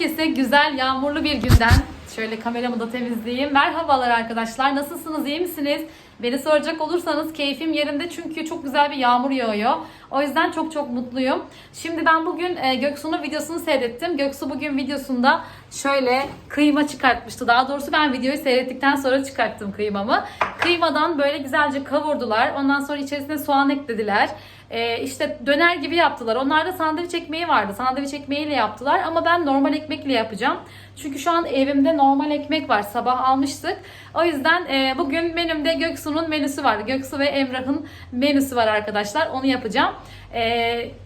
Herkese güzel yağmurlu bir günden şöyle kameramı da temizleyeyim. Merhabalar arkadaşlar. Nasılsınız? iyi misiniz? Beni soracak olursanız keyfim yerinde çünkü çok güzel bir yağmur yağıyor. O yüzden çok çok mutluyum. Şimdi ben bugün e, Göksu'nun videosunu seyrettim. Göksu bugün videosunda şöyle kıyma çıkartmıştı. Daha doğrusu ben videoyu seyrettikten sonra çıkarttım kıymamı. Kıymadan böyle güzelce kavurdular. Ondan sonra içerisine soğan eklediler. Ee, işte döner gibi yaptılar. Onlarda sandviç ekmeği vardı. Sandviç ekmeğiyle yaptılar ama ben normal ekmekle yapacağım. Çünkü şu an evimde normal ekmek var. Sabah almıştık. O yüzden e, bugün menümde Göksu'nun menüsü var. Göksu ve Emrah'ın menüsü var arkadaşlar. Onu yapacağım. E,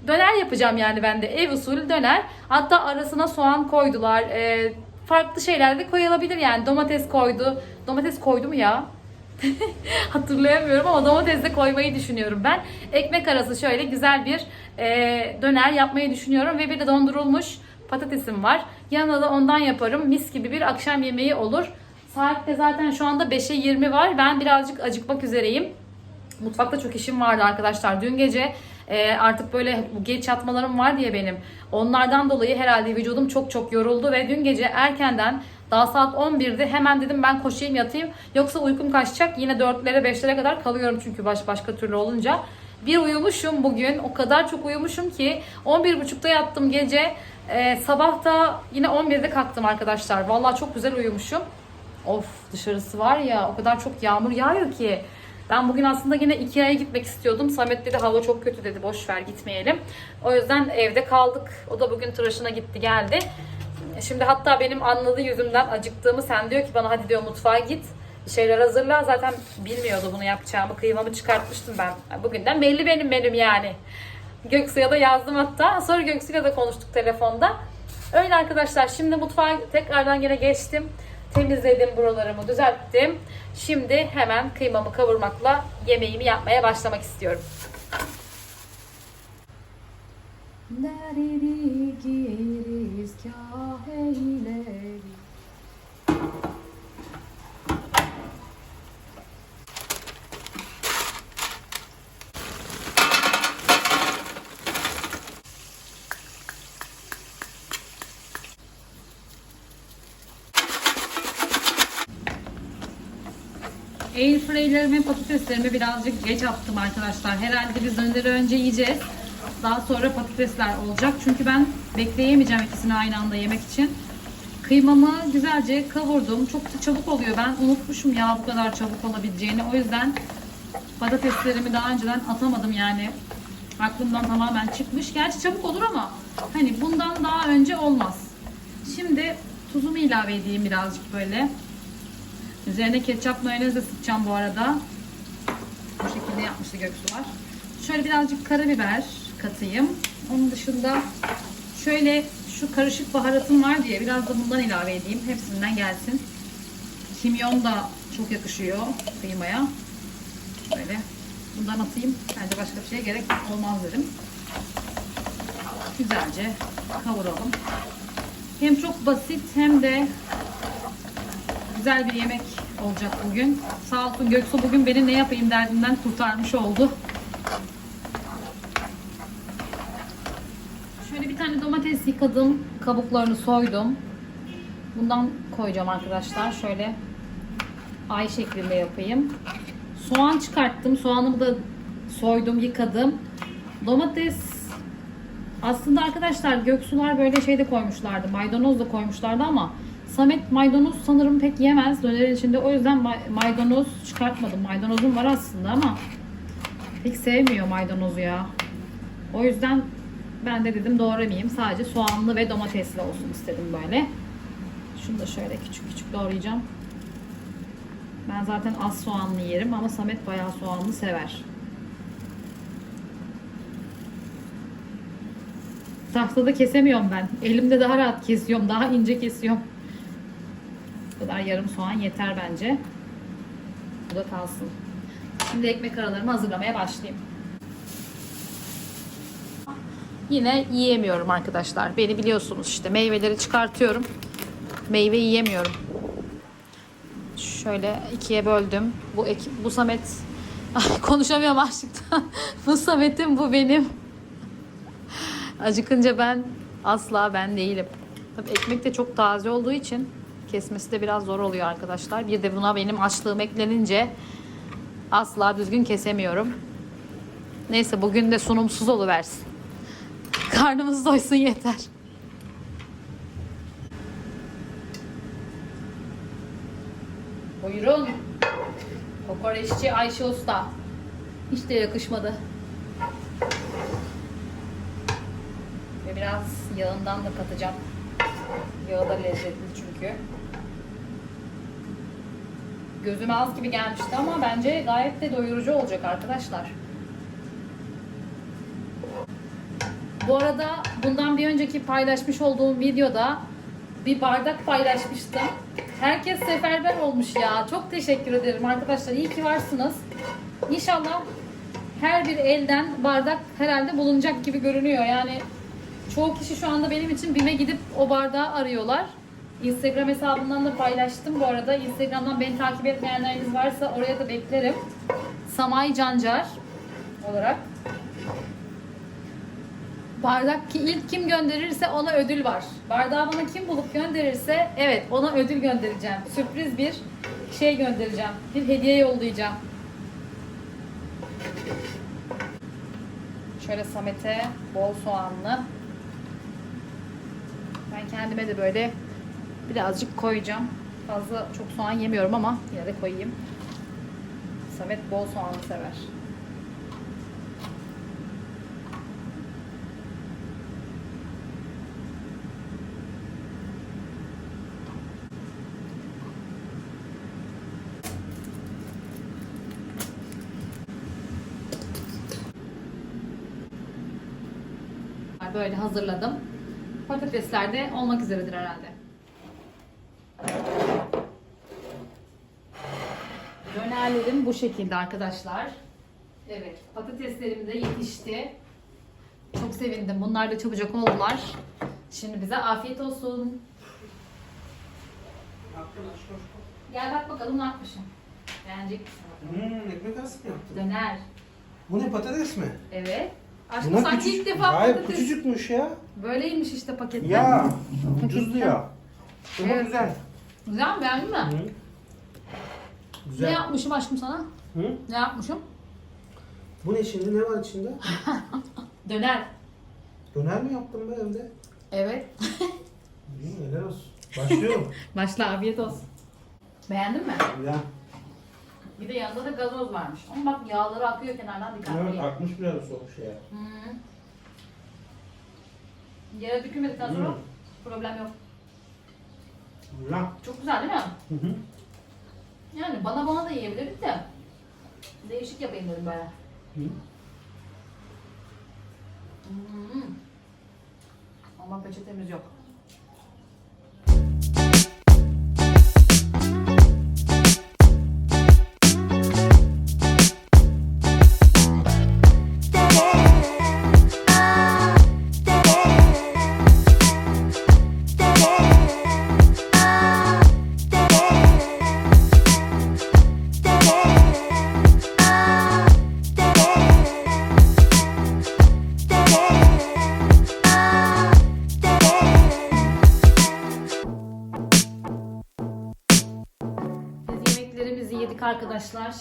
döner yapacağım yani ben de. Ev usulü döner. Hatta arasına soğan koydular. E, farklı şeyler de koyulabilir yani. Domates koydu. Domates koydu mu ya? Hatırlayamıyorum ama domates de koymayı düşünüyorum ben. Ekmek arası şöyle güzel bir e, döner yapmayı düşünüyorum ve bir de dondurulmuş patatesim var. Yanına da ondan yaparım. Mis gibi bir akşam yemeği olur. Saat de zaten şu anda 5'e 20 var. Ben birazcık acıkmak üzereyim. Mutfakta çok işim vardı arkadaşlar. Dün gece e, artık böyle geç yatmalarım var diye benim. Onlardan dolayı herhalde vücudum çok çok yoruldu ve dün gece erkenden daha saat 11'de hemen dedim ben koşayım yatayım. Yoksa uykum kaçacak. Yine 4'lere 5'lere kadar kalıyorum çünkü baş başka türlü olunca. Bir uyumuşum bugün. O kadar çok uyumuşum ki 11.30'da yattım gece. E, sabah da yine 11'de kalktım arkadaşlar. Vallahi çok güzel uyumuşum. Of dışarısı var ya o kadar çok yağmur yağıyor ki. Ben bugün aslında yine Ikea'ya gitmek istiyordum. Samet dedi hava çok kötü dedi boş ver gitmeyelim. O yüzden evde kaldık. O da bugün tıraşına gitti geldi. Şimdi hatta benim anladığı yüzümden acıktığımı sen diyor ki bana hadi diyor mutfağa git. Şeyler hazırla. Zaten bilmiyordu bunu yapacağımı. Kıymamı çıkartmıştım ben. Bugünden belli benim menüm yani. Göksu'ya da yazdım hatta. Sonra Göksu'yla da konuştuk telefonda. Öyle arkadaşlar. Şimdi mutfağa tekrardan yine geçtim. Temizledim buralarımı, düzelttim. Şimdi hemen kıymamı kavurmakla yemeğimi yapmaya başlamak istiyorum. Nereye gireriz kah. Airfryer'lerime patateslerimi birazcık geç attım arkadaşlar. Herhalde biz döneri önce yiyeceğiz. Daha sonra patatesler olacak. Çünkü ben bekleyemeyeceğim ikisini aynı anda yemek için. Kıymamı güzelce kavurdum. Çok da çabuk oluyor. Ben unutmuşum ya bu kadar çabuk olabileceğini. O yüzden patateslerimi daha önceden atamadım yani. Aklımdan tamamen çıkmış. Gerçi çabuk olur ama hani bundan daha önce olmaz. Şimdi tuzumu ilave edeyim birazcık böyle. Üzerine ketçap mayonez de sıkacağım bu arada. Bu şekilde yapmıştı Göksu var. Şöyle birazcık karabiber katayım. Onun dışında şöyle şu karışık baharatım var diye biraz da bundan ilave edeyim. Hepsinden gelsin. Kimyon da çok yakışıyor kıymaya. Böyle bundan atayım. Bence başka bir şeye gerek olmaz dedim. Güzelce kavuralım. Hem çok basit hem de güzel bir yemek olacak bugün. Sağ olsun Göksu bugün beni ne yapayım derdinden kurtarmış oldu. Şöyle bir tane yıkadım. Kabuklarını soydum. Bundan koyacağım arkadaşlar. Şöyle ay şeklinde yapayım. Soğan çıkarttım. Soğanımı da soydum, yıkadım. Domates aslında arkadaşlar göksular böyle şey de koymuşlardı. Maydanoz da koymuşlardı ama Samet maydanoz sanırım pek yemez dönerin içinde. O yüzden ma- maydanoz çıkartmadım. Maydanozum var aslında ama pek sevmiyor maydanozu ya. O yüzden ben de dedim doğramayayım. Sadece soğanlı ve domatesli olsun istedim böyle. Şunu da şöyle küçük küçük doğrayacağım. Ben zaten az soğanlı yerim ama Samet bayağı soğanlı sever. Tahtada kesemiyorum ben. Elimde daha rahat kesiyorum. Daha ince kesiyorum. Bu kadar yarım soğan yeter bence. Bu da kalsın. Şimdi ekmek aralarımı hazırlamaya başlayayım. Yine yiyemiyorum arkadaşlar. Beni biliyorsunuz işte meyveleri çıkartıyorum. Meyve yiyemiyorum. Şöyle ikiye böldüm. Bu bu Samet Ay, konuşamıyorum açlıktan. bu Samet'im bu benim. Acıkınca ben asla ben değilim. Tabii ekmek de çok taze olduğu için kesmesi de biraz zor oluyor arkadaşlar. Bir de buna benim açlığım eklenince asla düzgün kesemiyorum. Neyse bugün de sunumsuz oluversin. Karnımız doysun yeter. Buyurun. Kokoreççi Ayşe Usta. Hiç de yakışmadı. Ve biraz yağından da katacağım. Yağı da lezzetli çünkü. Gözüme az gibi gelmişti ama bence gayet de doyurucu olacak arkadaşlar. Bu arada bundan bir önceki paylaşmış olduğum videoda bir bardak paylaşmıştım. Herkes seferber olmuş ya. Çok teşekkür ederim arkadaşlar. İyi ki varsınız. İnşallah her bir elden bardak herhalde bulunacak gibi görünüyor. Yani çoğu kişi şu anda benim için BİM'e gidip o bardağı arıyorlar. Instagram hesabından da paylaştım bu arada. Instagram'dan beni takip etmeyenleriniz varsa oraya da beklerim. Samay Cancar olarak. Bardak ki ilk kim gönderirse ona ödül var. Bardağı bana kim bulup gönderirse evet ona ödül göndereceğim. Sürpriz bir şey göndereceğim. Bir hediye yollayacağım. Şöyle Samet'e bol soğanlı. Ben kendime de böyle birazcık koyacağım. Fazla çok soğan yemiyorum ama yine de koyayım. Samet bol soğanlı sever. Böyle hazırladım. Patatesler de olmak üzeredir herhalde. Dönerlerim bu şekilde arkadaşlar. Evet, patateslerim de yetişti. Çok sevindim. Bunlar da çabucak oldular. Şimdi bize afiyet olsun. Gel bak bakalım ne yapmışım. Beğenecek misin? Hmm, ekmek arası mı yaptın? Döner. Bu ne patates mi? Evet. Aşkım sanki ilk defa Hayır patates. küçücükmüş ya. Böyleymiş işte pakette. Ya ucuzdu ya. Ama Evet. güzel. Güzel mi? Beğendin mi? Hı. Ne Güzel. yapmışım aşkım sana? Hı? Ne yapmışım? Bu ne şimdi? Ne var içinde? Döner. Döner mi yaptın be evde? Evet. İyi, helal olsun. Başlıyorum. Başla afiyet olsun. Beğendin mi? ya. Bir de yanında da gazoz varmış. Ama bak yağları akıyor kenardan dikkatli. Evet, akmış biraz soğuk şey. Hı. Yere dökülmedikten sonra Hı. problem yok. Güzel. Çok güzel değil mi? Hı hı. Yani bana bana da yiyebiliriz de. Değişik yapayım dedim böyle. Hı. Hmm. Ama peçetemiz yok.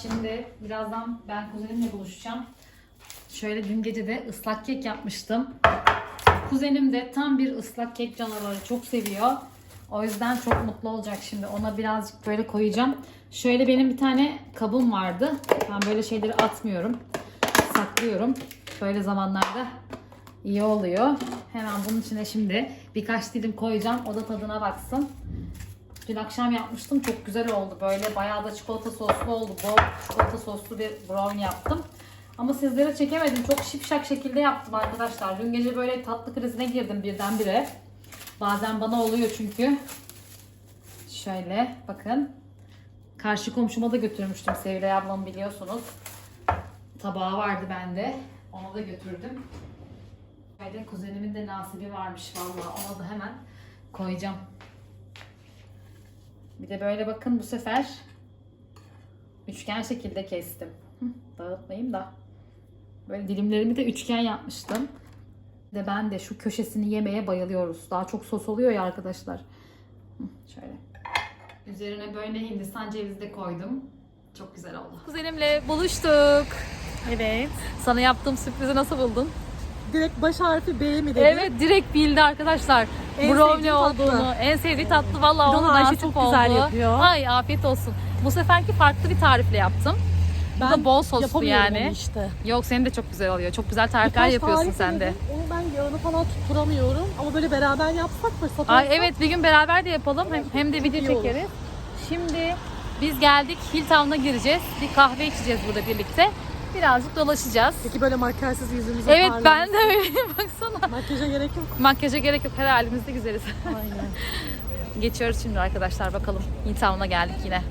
Şimdi birazdan ben kuzenimle buluşacağım. Şöyle dün gece de ıslak kek yapmıştım. Kuzenim de tam bir ıslak kek canavarı. Çok seviyor. O yüzden çok mutlu olacak şimdi. Ona birazcık böyle koyacağım. Şöyle benim bir tane kabım vardı. Ben böyle şeyleri atmıyorum. Saklıyorum. Böyle zamanlarda iyi oluyor. Hemen bunun içine şimdi birkaç dilim koyacağım. O da tadına baksın. Dün akşam yapmıştım. Çok güzel oldu. Böyle bayağı da çikolata soslu oldu. Bol çikolata soslu bir brownie yaptım. Ama sizlere çekemedim. Çok şipşak şekilde yaptım arkadaşlar. Dün gece böyle tatlı krizine girdim birdenbire. Bazen bana oluyor çünkü. Şöyle bakın. Karşı komşuma da götürmüştüm Sevilay ablamı biliyorsunuz. Tabağı vardı bende. Onu da götürdüm. Kuzenimin de nasibi varmış vallahi. Ona da hemen koyacağım. Bir de böyle bakın bu sefer üçgen şekilde kestim. Hı, Dağıtmayayım da. Böyle dilimlerimi de üçgen yapmıştım. de ben de şu köşesini yemeye bayılıyoruz. Daha çok sos oluyor ya arkadaşlar. Hı, Şöyle. Üzerine böyle hindistan cevizi de koydum. Çok güzel oldu. Kuzenimle buluştuk. Evet. Sana yaptığım sürprizi nasıl buldun? Direkt baş harfi B mi dedi? Evet direkt bildi arkadaşlar. En Brownie sevdiği tatlı. olduğunu. En sevdiği tatlı valla onu Ayşe nasip çok oldu. güzel yapıyor. Ay afiyet olsun. Bu seferki farklı bir tarifle yaptım. Bu da bol soslu yani. işte. Yok senin de çok güzel oluyor. Çok güzel tarifler Birkaç yapıyorsun tarif sen de. Onu ben yağını falan tutturamıyorum. Ama böyle beraber yapsak fırsat Ay evet bir gün beraber de yapalım. Hem, hem de video olur. çekeriz. Şimdi biz geldik Hilltown'a gireceğiz. Bir kahve içeceğiz burada birlikte. Birazcık dolaşacağız. Peki böyle makyajsız yüzümüzü Evet ben de öyleyim baksana. Makyaja gerek yok. Makyaja gerek yok her halimizde güzeliz. Aynen. Geçiyoruz şimdi arkadaşlar bakalım. Hilltown'a geldik yine.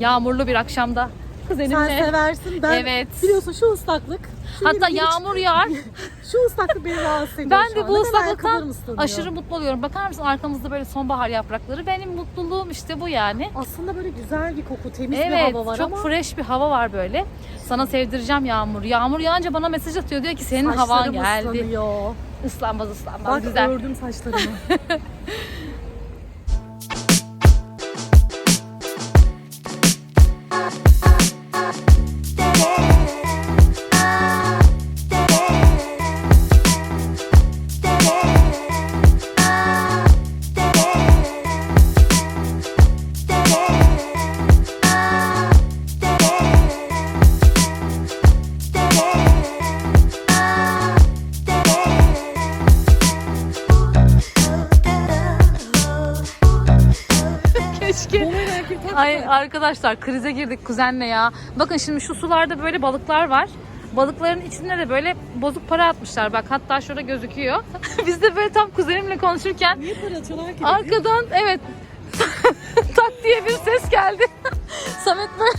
Yağmurlu bir akşamda. Sen Kuzenimle. seversin. Ben Evet. biliyorsun şu ıslaklık. Hatta benim hiç- yağmur yağar. Şu ıslaklık beni rahatsız ediyor Ben de bu ıslaklıktan aşırı mutlu oluyorum. Bakar mısın arkamızda böyle sonbahar yaprakları. Benim mutluluğum işte bu yani. Aslında böyle güzel bir koku, temiz bir Evet, hava var çok ama fresh bir hava var böyle. Sana sevdireceğim Yağmur. Yağmur yağınca bana mesaj atıyor diyor ki senin havan saçlarım geldi. ıslanıyor. Islanmaz ıslanmaz Bak güzel. ördüm saçlarımı. Ay arkadaşlar krize girdik kuzenle ya. Bakın şimdi şu sularda böyle balıklar var. Balıkların içinde de böyle bozuk para atmışlar. Bak hatta şurada gözüküyor. Biz de böyle tam kuzenimle konuşurken Niye para atıyorlar ki? arkadan evet tak diye bir ses geldi. Samet böyle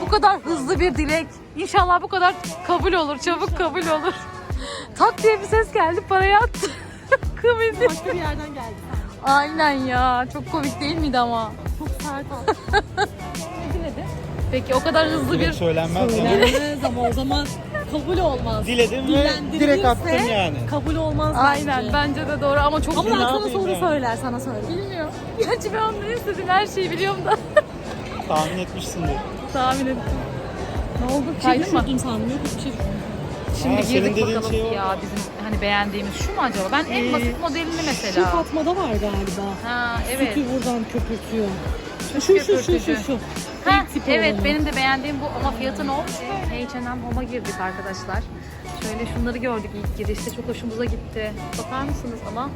bu kadar hızlı bir dilek. İnşallah bu kadar kabul olur, çabuk kabul olur. Tak diye bir ses geldi, parayı attı. Komedi. Başka bir yerden geldi. Aynen ya. Çok komik değil miydi ama? Çok sert diledi? Peki o kadar hızlı Direkt bir söylenmez yani. Söylenmez ama o zaman kabul olmaz. Diledim ve Dillendirilirse direkt attım yani. Kabul olmaz Aynen bence. bence de doğru ama çok Ama ben sana yapayım soru yani? söyler sana söyler. bilmiyorum. Gerçi ben onu ne istediğim her şeyi biliyorum da Tahmin etmişsindir. tahmin ettim. Ne oldu? Kaydın mı? yok bir şey. Şimdi Aa, senin girdik dediğin bakalım şey o. ya bizim hani beğendiğimiz şu mu acaba? Ben en Ee, basit modelini Şu mesela. Fatma'da var galiba. Ha evet. Sütü buradan köpürtüyor. Şu şu şu şu köpürtücü. şu. Ha, evet olanı. benim de beğendiğim bu ama fiyatı ne olmuş böyle? H&M Home'a girdik arkadaşlar. Şöyle şunları gördük ilk girişte çok hoşumuza gitti. Bakar mısınız ama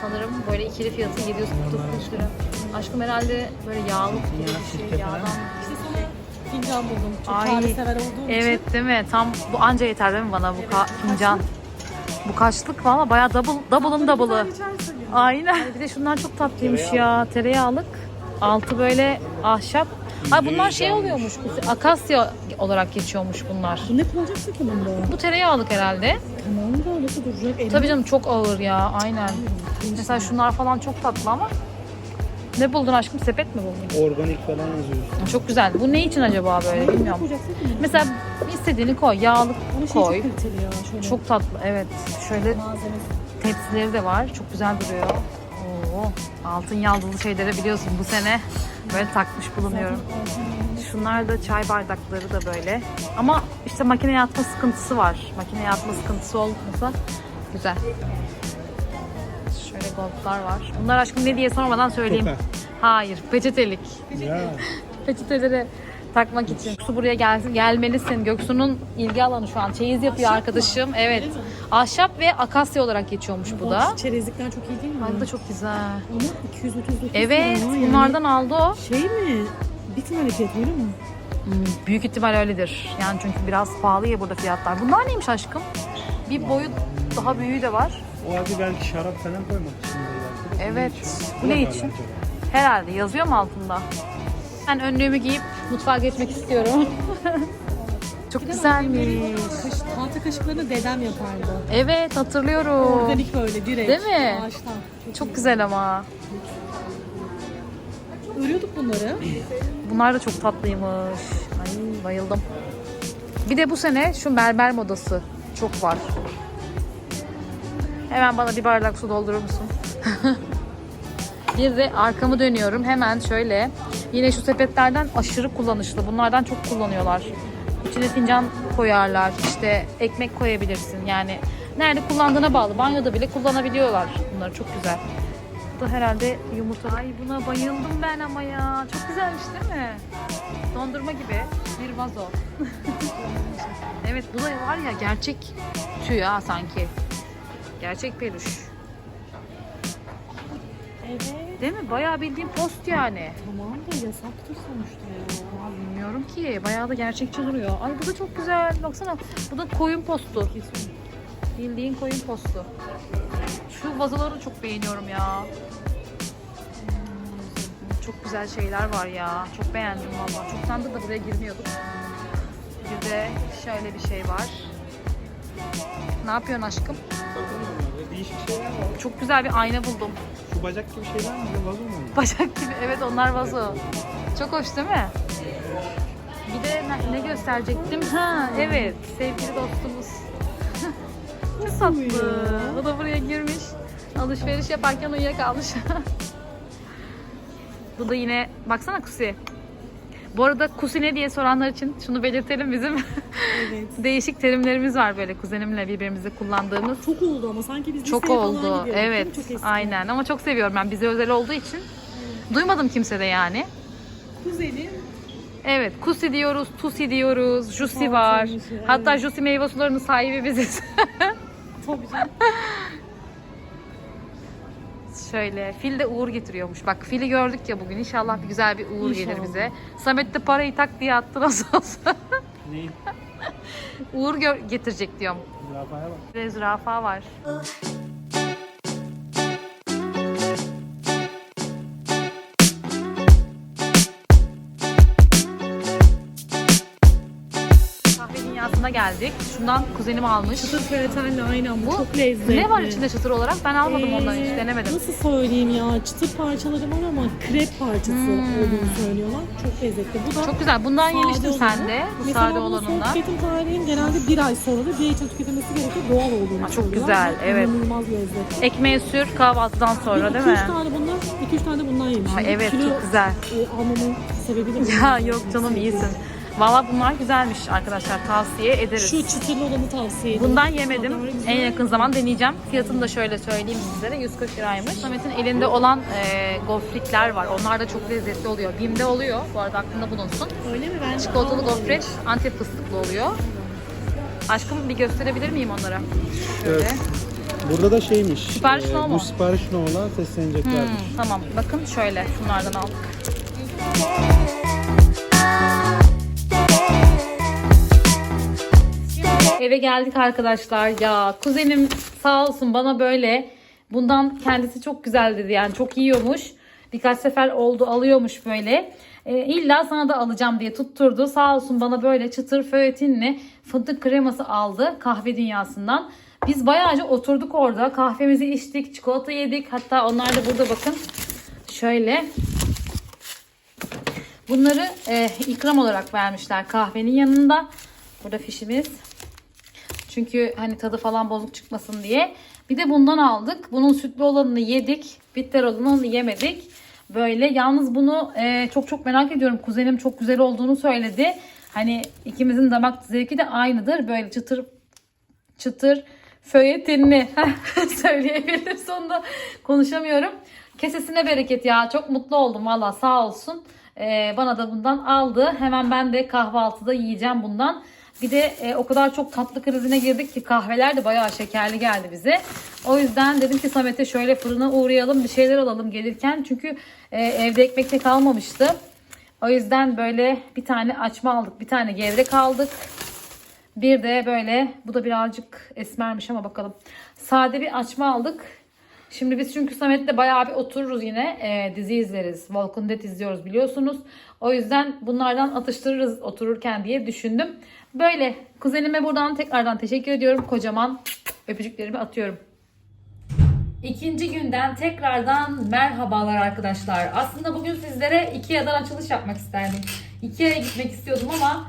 sanırım böyle ikili fiyatı 749 lira. Aşkım herhalde böyle yağlı gibi bir şey yağdan. İşte sana fincan buldum. Çok Ay, kahve sever olduğum için. Evet değil mi? Tam bu anca yeter değil mi bana bu ka- fincan? Bu kaçlık valla bayağı double, double'ın double'ı. Aynen. Bir de şunlar çok tatlıymış ya. Tereyağlık. Altı böyle ahşap. Ay bunlar şey oluyormuş. Akasya olarak geçiyormuş bunlar. Bu ne kılacaksın ki bunda? Bu tereyağlık herhalde. Tamam da öylesi duracak. Elim Tabii canım çok ağır ya. Aynen. Mesela şunlar falan çok tatlı ama. Ne buldun aşkım? Sepet mi buldun? Organik falan yazıyor. Çok güzel. Bu ne için acaba böyle Ne bilmiyorum. koyacaksın ki? Mesela istediğini koy. Yağlık Ama şey koy. çok kaliteli ya. Şöyle Çok tatlı. Evet. Şöyle malzemesi. tepsileri de var. Çok güzel duruyor. Oo, altın yaldızlı şeylere biliyorsun bu sene böyle takmış bulunuyorum. Şunlar da çay bardakları da böyle. Ama işte makineye atma sıkıntısı var. Makineye atma sıkıntısı olmasa güzel. Şöyle goldlar var. Bunlar aşkım ne diye sormadan söyleyeyim. Hayır, peçetelik. Ya. Peçeteleri takmak için. Göksu buraya gelsin, gelmelisin. Göksu'nun ilgi alanı şu an. Çeyiz yapıyor arkadaşım. Evet. Ahşap ve akasya olarak geçiyormuş bu da. Bak, Çerezlikler çok iyi değil mi? Bu da çok güzel. Ama 239 Evet, yani. bunlardan aldı o. Şey mi? Fiyat öyle mi? Hmm, büyük ihtimal öyledir. Yani çünkü biraz pahalı ya burada fiyatlar. Bunlar neymiş aşkım? Bir boyu daha büyüğü de var. O abi belki şarap falan koymak için. Evet. Bu ne için? Herhalde yazıyor mu altında? Ben önlüğümü giyip mutfağa geçmek istiyorum. çok güzelmiş. Kaş, tahta kaşıklarını dedem yapardı. Evet hatırlıyorum. Organik böyle direkt. Değil mi? Ağaçtan. Çok güzel ama. Örüyorduk bunları. Bunlar da çok tatlıymış. Ay bayıldım. Bir de bu sene şu mermer modası çok var. Hemen bana bir bardak su doldurur musun? bir de arkamı dönüyorum. Hemen şöyle. Yine şu sepetlerden aşırı kullanışlı. Bunlardan çok kullanıyorlar. İçine fincan koyarlar. İşte ekmek koyabilirsin. Yani nerede kullandığına bağlı. Banyoda bile kullanabiliyorlar. Bunlar çok güzel. Bu da herhalde yumurta. Ay buna bayıldım ben ama ya. Çok güzelmiş değil mi? Dondurma gibi bir vazo. evet bu da var ya gerçek tüy ha sanki. Gerçek peluş. Evet. Değil mi? Bayağı bildiğin post yani. Tamam da yasaktır sonuçta ya. Aa, bilmiyorum ki. Bayağı da gerçekçi duruyor. Ay bu da çok güzel. Baksana. Bu da koyun postu. Bildiğin koyun postu. Şu vazoları çok beğeniyorum ya. Hmm, Çok güzel şeyler var ya. Çok beğendim valla. Çoktandır da buraya girmiyorduk. Bir de şöyle bir şey var. Ne yapıyorsun aşkım? Böyle Değişik şeyler var. Çok güzel bir ayna buldum. Şu bacak gibi şeyler mi? Vazo mu? Bacak gibi. Evet onlar vazo. Çok hoş değil mi? Bir de ne, gösterecektim? Ha evet sevgili dostumuz. ne tatlı. O da buraya girmiş. Alışveriş yaparken uyuyakalmış. Bu da yine baksana Kusi. Bu arada Kusi ne diye soranlar için şunu belirtelim bizim Evet. değişik terimlerimiz var böyle kuzenimle birbirimizde kullandığımız. Çok oldu ama sanki biz Çok oldu. Evet. Çok eski. Aynen ama çok seviyorum ben bize özel olduğu için. Duymadım kimse de yani. Kuzenim. Evet, Kusi diyoruz, Tusi diyoruz, Jusi Altın var. Hatta evet. Jusi meyve sularının sahibi biziz. Tabii canım. Şöyle, fil de uğur getiriyormuş. Bak fili gördük ya bugün. İnşallah bir güzel bir uğur gelir İnşallah. bize. Samet de parayı tak diye attı nasıl olsa. Neyin? uğur getirecek diyorum. Zürafaya bak. Zürafa var. Dünyasına geldik. Şundan kuzenim almış. Çıtır karatenle aynen bu. Çok lezzetli. Ne var içinde çıtır olarak? Ben almadım ondan hiç Ee, denemedim. Nasıl söyleyeyim ya? Çıtır parçaları var ama krep parçası olduğunu söylüyorlar. Çok lezzetli. Bu da Hmm. Çok güzel. Bundan yemiştin sen olanı. de. Bu Mesela sade olanından. tüketim tarihinin genelde bir ay sonra da bir için tüketilmesi gerekiyor. Doğal olduğunu Aa, çok güzel, Ve evet. İnanılmaz lezzetli. Ekmeğe sür kahvaltıdan sonra değil 2-3 mi? tane bundan, 2-3 tane bundan yemişim. Ay, evet, Kilo, çok güzel. E, almamın sebebi de. Ya yok canım iyisin. Valla bunlar güzelmiş arkadaşlar. Tavsiye ederiz. Şu çıtırlı olanı tavsiye ederim. Bundan yemedim. En yakın zaman deneyeceğim. Fiyatını da şöyle söyleyeyim sizlere. 140 liraymış. Samet'in elinde olan e, gofrikler var. Onlar da çok lezzetli oluyor. Bim'de oluyor. Bu arada aklında bulunsun. Öyle mi? Ben Çikolatalı gofret Antep fıstıklı oluyor. Aşkım bir gösterebilir miyim onlara? Şöyle. Evet. Burada da şeymiş. Sipariş e, no mu? Bu sipariş no'la sesleneceklermiş. Hmm, tamam. Bakın şöyle. Şunlardan aldık. Eve geldik arkadaşlar. Ya kuzenim sağ olsun bana böyle bundan kendisi çok güzel dedi. Yani çok yiyormuş. Birkaç sefer oldu alıyormuş böyle. E, illa sana da alacağım diye tutturdu. Sağ olsun bana böyle çıtır föyetinli fındık kreması aldı kahve dünyasından. Biz bayağıca oturduk orada. Kahvemizi içtik, çikolata yedik. Hatta onlar da burada bakın. Şöyle Bunları e, ikram olarak vermişler kahvenin yanında. Burada fişimiz. Çünkü hani tadı falan bozuk çıkmasın diye. Bir de bundan aldık. Bunun sütlü olanını yedik. Bitter olanını yemedik. Böyle yalnız bunu e, çok çok merak ediyorum. Kuzenim çok güzel olduğunu söyledi. Hani ikimizin damak zevki de aynıdır. Böyle çıtır çıtır föyetinli söyleyebilirim sonunda konuşamıyorum. Kesesine bereket ya çok mutlu oldum valla sağ olsun. Ee, bana da bundan aldı. Hemen ben de kahvaltıda yiyeceğim bundan. Bir de e, o kadar çok tatlı krizine girdik ki kahveler de bayağı şekerli geldi bize. O yüzden dedim ki Samet'e şöyle fırına uğrayalım bir şeyler alalım gelirken. Çünkü e, evde ekmek de kalmamıştı. O yüzden böyle bir tane açma aldık. Bir tane gevrek aldık. Bir de böyle bu da birazcık esmermiş ama bakalım. Sade bir açma aldık. Şimdi biz çünkü Samet'le bayağı bir otururuz yine. Ee, dizi izleriz. Walking Dead izliyoruz biliyorsunuz. O yüzden bunlardan atıştırırız otururken diye düşündüm. Böyle kuzenime buradan tekrardan teşekkür ediyorum. Kocaman öpücüklerimi atıyorum. İkinci günden tekrardan merhabalar arkadaşlar. Aslında bugün sizlere Ikea'dan açılış yapmak isterdim. Ikea'ya gitmek istiyordum ama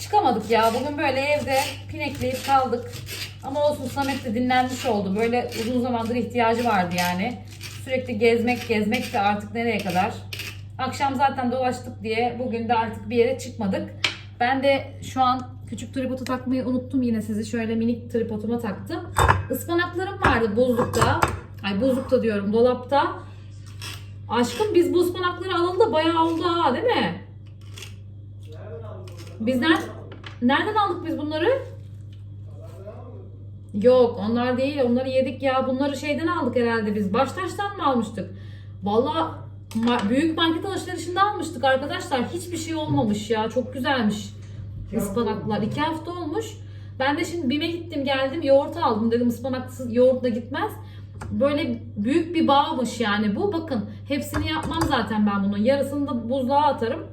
çıkamadık ya. Bugün böyle evde pinekleyip kaldık. Ama olsun Samet de dinlenmiş oldu. Böyle uzun zamandır ihtiyacı vardı yani. Sürekli gezmek gezmek de artık nereye kadar. Akşam zaten dolaştık diye bugün de artık bir yere çıkmadık. Ben de şu an küçük tripodu takmayı unuttum yine sizi. Şöyle minik tripoduma taktım. Ispanaklarım vardı buzlukta. Ay buzlukta diyorum dolapta. Aşkım biz bu ıspanakları alalı da bayağı oldu ha değil mi? Biz nereden, nereden aldık biz bunları? Yok onlar değil onları yedik ya bunları şeyden aldık herhalde biz Baştaş'tan mı almıştık? Valla büyük market alışverişinde almıştık arkadaşlar hiçbir şey olmamış ya çok güzelmiş ıspanaklar iki hafta olmuş. Ben de şimdi BİM'e gittim geldim yoğurt aldım dedim ıspanaksız yoğurtla gitmez. Böyle büyük bir bağmış yani bu bakın hepsini yapmam zaten ben bunun yarısını da buzluğa atarım.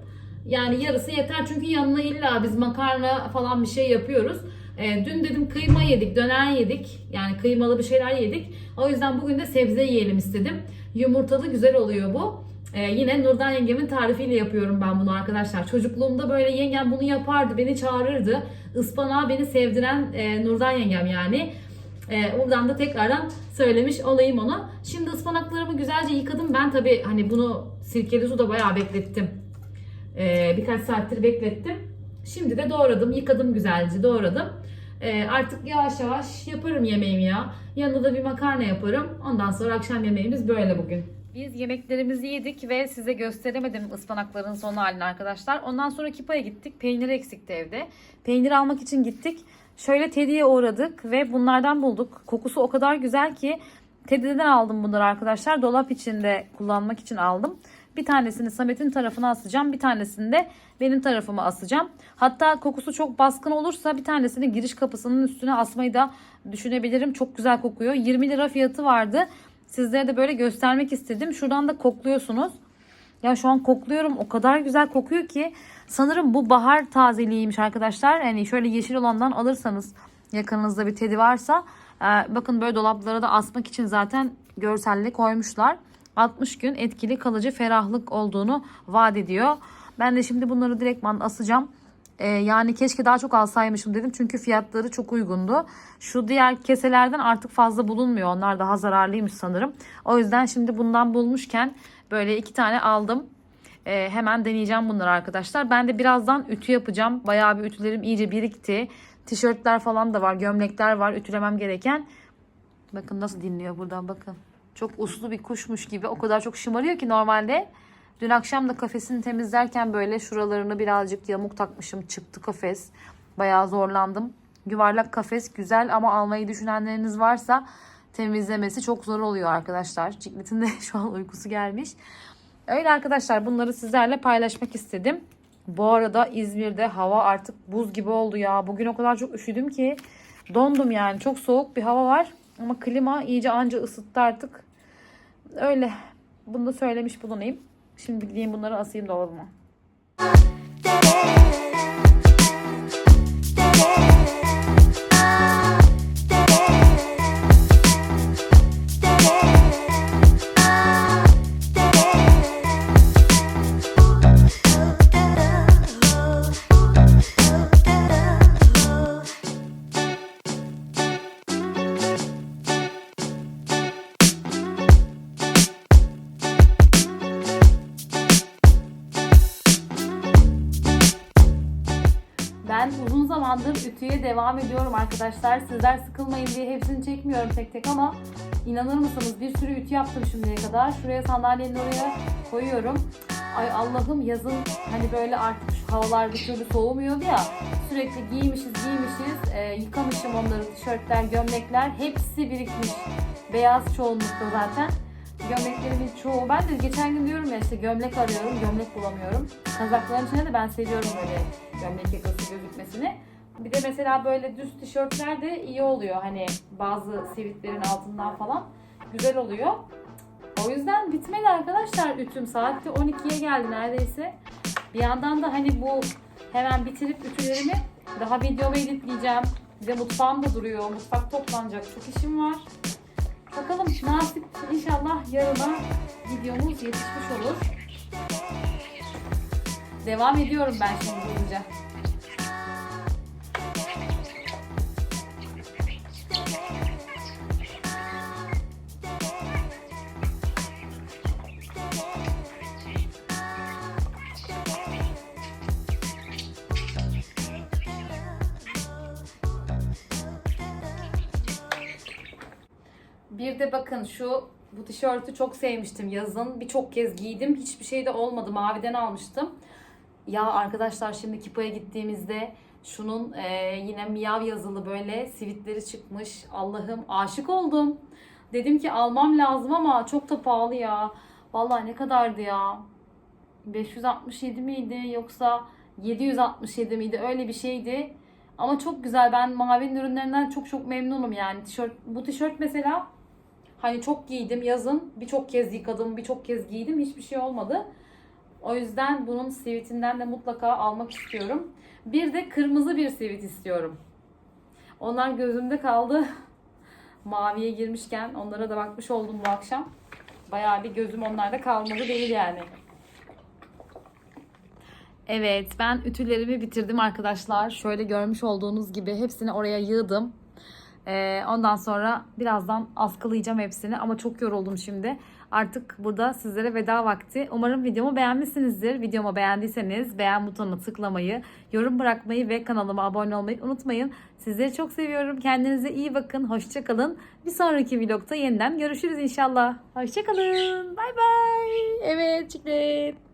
Yani yarısı yeter çünkü yanına illa biz makarna falan bir şey yapıyoruz. Ee, dün dedim kıyma yedik, döner yedik. Yani kıymalı bir şeyler yedik. O yüzden bugün de sebze yiyelim istedim. Yumurtalı güzel oluyor bu. Ee, yine Nurdan yengemin tarifiyle yapıyorum ben bunu arkadaşlar. Çocukluğumda böyle yengem bunu yapardı, beni çağırırdı. Ispanağı beni sevdiren e, Nurdan yengem yani. Ee, oradan da tekrardan söylemiş olayım onu. Şimdi ıspanaklarımı güzelce yıkadım. Ben tabii hani bunu sirkeli suda bayağı beklettim. Ee, birkaç saattir beklettim. Şimdi de doğradım, yıkadım güzelce doğradım. Ee, artık yavaş yavaş yaparım yemeğimi ya. Yanında da bir makarna yaparım. Ondan sonra akşam yemeğimiz böyle bugün. Biz yemeklerimizi yedik ve size gösteremedim ıspanakların son halini arkadaşlar. Ondan sonra Kipa'ya gittik. Peynir eksikti evde. Peynir almak için gittik. Şöyle Teddy'ye uğradık ve bunlardan bulduk. Kokusu o kadar güzel ki Teddy'den aldım bunları arkadaşlar. Dolap içinde kullanmak için aldım. Bir tanesini Samet'in tarafına asacağım. Bir tanesini de benim tarafıma asacağım. Hatta kokusu çok baskın olursa bir tanesini giriş kapısının üstüne asmayı da düşünebilirim. Çok güzel kokuyor. 20 lira fiyatı vardı. Sizlere de böyle göstermek istedim. Şuradan da kokluyorsunuz. Ya şu an kokluyorum. O kadar güzel kokuyor ki. Sanırım bu bahar tazeliğiymiş arkadaşlar. Yani şöyle yeşil olandan alırsanız yakınınızda bir tedi varsa e, bakın böyle dolaplara da asmak için zaten görsellik koymuşlar. 60 gün etkili kalıcı ferahlık olduğunu vaat ediyor. Ben de şimdi bunları direktman asacağım. Ee, yani keşke daha çok alsaymışım dedim. Çünkü fiyatları çok uygundu. Şu diğer keselerden artık fazla bulunmuyor. Onlar daha zararlıymış sanırım. O yüzden şimdi bundan bulmuşken böyle iki tane aldım. Ee, hemen deneyeceğim bunları arkadaşlar. Ben de birazdan ütü yapacağım. Bayağı bir ütülerim iyice birikti. Tişörtler falan da var. Gömlekler var. Ütülemem gereken. Bakın nasıl dinliyor buradan bakın. Çok uslu bir kuşmuş gibi. O kadar çok şımarıyor ki normalde. Dün akşam da kafesini temizlerken böyle şuralarını birazcık yamuk takmışım. Çıktı kafes. Bayağı zorlandım. Yuvarlak kafes güzel ama almayı düşünenleriniz varsa temizlemesi çok zor oluyor arkadaşlar. Ciklet'in de şu an uykusu gelmiş. Öyle arkadaşlar bunları sizlerle paylaşmak istedim. Bu arada İzmir'de hava artık buz gibi oldu ya. Bugün o kadar çok üşüdüm ki dondum yani. Çok soğuk bir hava var. Ama klima iyice anca ısıttı artık. Öyle. Bunu da söylemiş bulunayım. Şimdi gideyim bunları asayım dolabıma. Arkadaşlar. Sizler sıkılmayın diye hepsini çekmiyorum tek tek ama inanır mısınız bir sürü ütü yaptım şimdiye kadar. Şuraya sandalyenin oraya koyuyorum. Ay Allah'ım yazın hani böyle artık şu havalar bir türlü soğumuyordu ya. Sürekli giymişiz giymişiz. Ee, yıkamışım onları tişörtler, gömlekler hepsi birikmiş. Beyaz çoğunlukta zaten. Gömleklerimin çoğu. Ben de geçen gün diyorum ya işte gömlek arıyorum, gömlek bulamıyorum. Kazakların içine de ben seviyorum böyle gömlek yakası gözükmesini. Bir de mesela böyle düz tişörtler de iyi oluyor. Hani bazı sivitlerin altından falan güzel oluyor. O yüzden bitmedi arkadaşlar ütüm. Saat de 12'ye geldi neredeyse. Bir yandan da hani bu hemen bitirip ütülerimi daha videomu editleyeceğim. Bir de mutfağım da duruyor. Mutfak toplanacak. Çok işim var. Bakalım nasip inşallah yarına videomuz yetişmiş olur. Devam ediyorum ben şimdi hızlıca. De bakın şu bu tişörtü çok sevmiştim yazın. Birçok kez giydim. Hiçbir şey de olmadı. Maviden almıştım. Ya arkadaşlar şimdi Kipo'ya gittiğimizde şunun e, yine miyav yazılı böyle sivitleri çıkmış. Allah'ım aşık oldum. Dedim ki almam lazım ama çok da pahalı ya. Vallahi ne kadardı ya? 567 miydi yoksa 767 miydi? Öyle bir şeydi. Ama çok güzel. Ben Mavi'nin ürünlerinden çok çok memnunum yani. Tişört, bu tişört mesela hani çok giydim yazın. Birçok kez yıkadım, birçok kez giydim. Hiçbir şey olmadı. O yüzden bunun sivitinden de mutlaka almak istiyorum. Bir de kırmızı bir sivit istiyorum. Onlar gözümde kaldı. Maviye girmişken onlara da bakmış oldum bu akşam. Bayağı bir gözüm onlarda kalmadı değil yani. Evet ben ütülerimi bitirdim arkadaşlar. Şöyle görmüş olduğunuz gibi hepsini oraya yığdım. Ee, ondan sonra birazdan askılayacağım hepsini ama çok yoruldum şimdi. Artık burada sizlere veda vakti. Umarım videomu beğenmişsinizdir. Videomu beğendiyseniz beğen butonuna tıklamayı, yorum bırakmayı ve kanalıma abone olmayı unutmayın. Sizleri çok seviyorum. Kendinize iyi bakın. Hoşçakalın. Bir sonraki vlogda yeniden görüşürüz inşallah. Hoşçakalın. Bay bay. Evet çiklet.